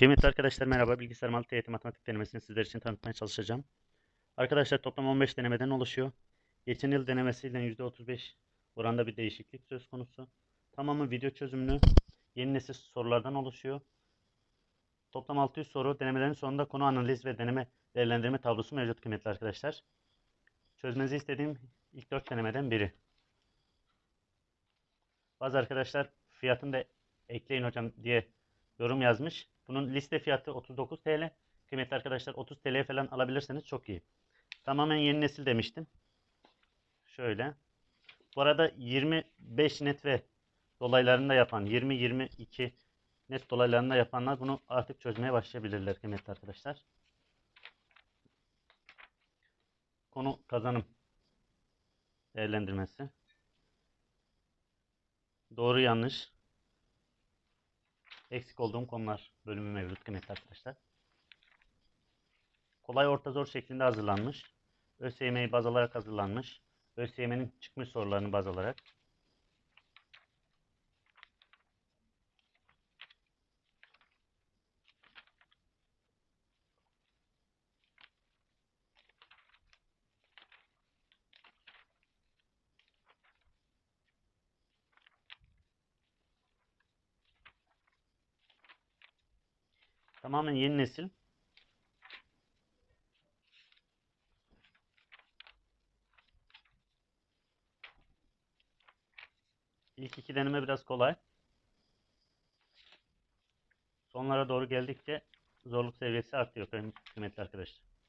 Kıymetli arkadaşlar merhaba. Bilgisayar mantığı eğitim matematik denemesini sizler için tanıtmaya çalışacağım. Arkadaşlar toplam 15 denemeden oluşuyor. Geçen yıl denemesiyle %35 oranda bir değişiklik söz konusu. Tamamı video çözümlü yeni nesil sorulardan oluşuyor. Toplam 600 soru denemelerin sonunda konu analiz ve deneme değerlendirme tablosu mevcut kıymetli arkadaşlar. Çözmenizi istediğim ilk 4 denemeden biri. Bazı arkadaşlar fiyatını da ekleyin hocam diye yorum yazmış. Bunun liste fiyatı 39 TL. Kıymetli arkadaşlar 30 TL falan alabilirseniz çok iyi. Tamamen yeni nesil demiştim. Şöyle. Bu arada 25 net ve dolaylarında yapan 20-22 net dolaylarında yapanlar bunu artık çözmeye başlayabilirler kıymetli arkadaşlar. Konu kazanım değerlendirmesi. Doğru yanlış eksik olduğum konular bölümü mevcut kıymetli arkadaşlar. Kolay orta zor şeklinde hazırlanmış. ÖSYM'yi baz alarak hazırlanmış. ÖSYM'nin çıkmış sorularını baz alarak. Tamamen yeni nesil. İlk iki deneme biraz kolay. Sonlara doğru geldikçe zorluk seviyesi artıyor kıymetli arkadaşlar.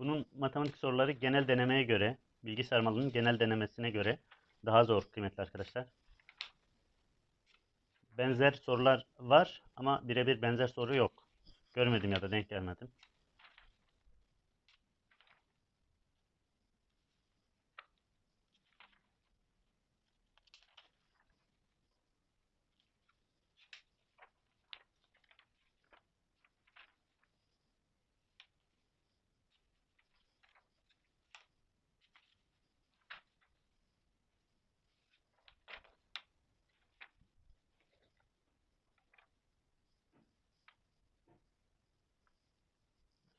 Bunun matematik soruları genel denemeye göre, bilgi sarmalının genel denemesine göre daha zor kıymetli arkadaşlar. Benzer sorular var ama birebir benzer soru yok. Görmedim ya da denk gelmedim.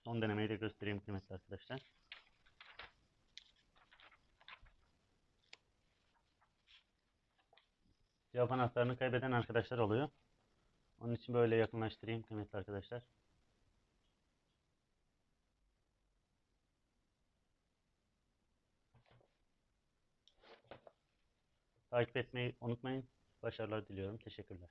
Son denemeyi de göstereyim kıymetli arkadaşlar. Cevap anahtarını kaybeden arkadaşlar oluyor. Onun için böyle yakınlaştırayım kıymetli arkadaşlar. Takip etmeyi unutmayın. Başarılar diliyorum. Teşekkürler.